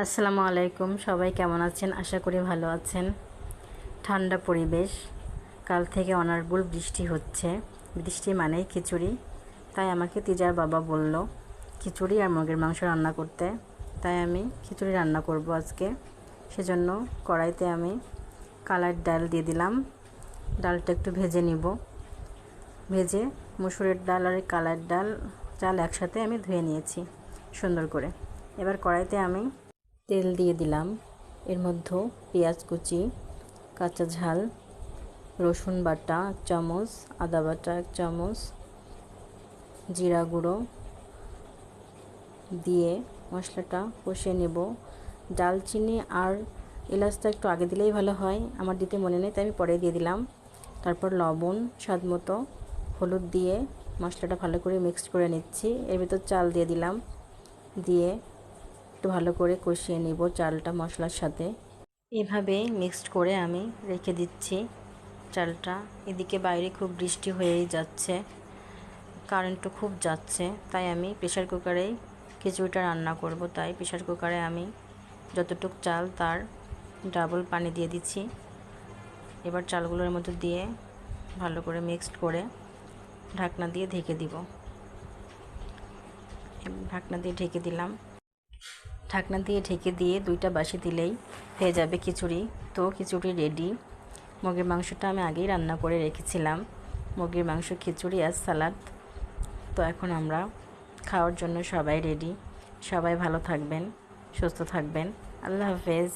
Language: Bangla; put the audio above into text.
আসসালামু আলাইকুম, সবাই কেমন আছেন? আশা করি ভালো আছেন। ঠান্ডা পরিবেশ। কাল থেকে অনার্গুল বৃষ্টি হচ্ছে। বৃষ্টি মানেই খিচুড়ি। তাই আমাকে তিজার বাবা বলল, খিচুড়ি আর মুরগির মাংস রান্না করতে। তাই আমি খিচুড়ি রান্না করব আজকে। সেজন্য কড়াইতে আমি কালার ডাল দিয়ে দিলাম। ডালটা একটু ভেজে নিব। ভেজে মুসুরের ডাল আর কালার ডাল, চাল একসাথে আমি ধুয়ে নিয়েছি সুন্দর করে। এবার কড়াইতে আমি তেল দিয়ে দিলাম। এর মধ্যে পেঁয়াজ কুচি, কাঁচা ঝাল, রসুন বাটা এক চামচ, আদা বাটা এক চামচ, জিরা গুঁড়ো দিয়ে মশলাটা কষিয়ে নেব। ডালচিনি আর এলাচটা একটু আগে দিলেই ভালো হয়, আমার দিতে মনে নেই, তাই আমি পরে দিয়ে দিলাম। তারপর লবণ, স্বাদ মতো হলুদ দিয়ে মশলাটা ভালো করে মিক্সড করে নিচ্ছি। এর ভিতর চাল দিয়ে দিলাম। দিয়ে একটু ভালো করে কষিয়ে নিব চালটা মশলার সাথে। এভাবে মিক্সড করে আমি রেখে দিচ্ছি চালটা। এদিকে বাইরে খুব বৃষ্টি হয়েই যাচ্ছে, কারেন্টও খুব যাচ্ছে, তাই আমি প্রেশার কুকারেই খিচুড়িটা রান্না করব। তাই প্রেশার কুকারে আমি যতটুক চাল তার ডাবল পানি দিয়ে দিচ্ছি। এবার চালগুলোর মধ্যে দিয়ে ভালো করে মিক্সড করে ঢাকনা দিয়ে ঢেকে দিব। ঢাকনা দিয়ে ঢেকে দিলাম। ঢাকনা দিয়ে ঢেকে দিয়ে দুইটা বাসি দিলেই হয়ে যাবে খিচুড়ি। তো খিচুড়ি রেডি মুরগির মাংসটা আমি আগেই রান্না করে রেখেছিলাম। মুরগির মাংস, খিচুড়ি আর সালাদ। তো এখন আমরা খাওয়ার জন্য সবাই রেডি সবাই ভালো থাকবেন, সুস্থ থাকবেন। আল্লাহ হাফেজ।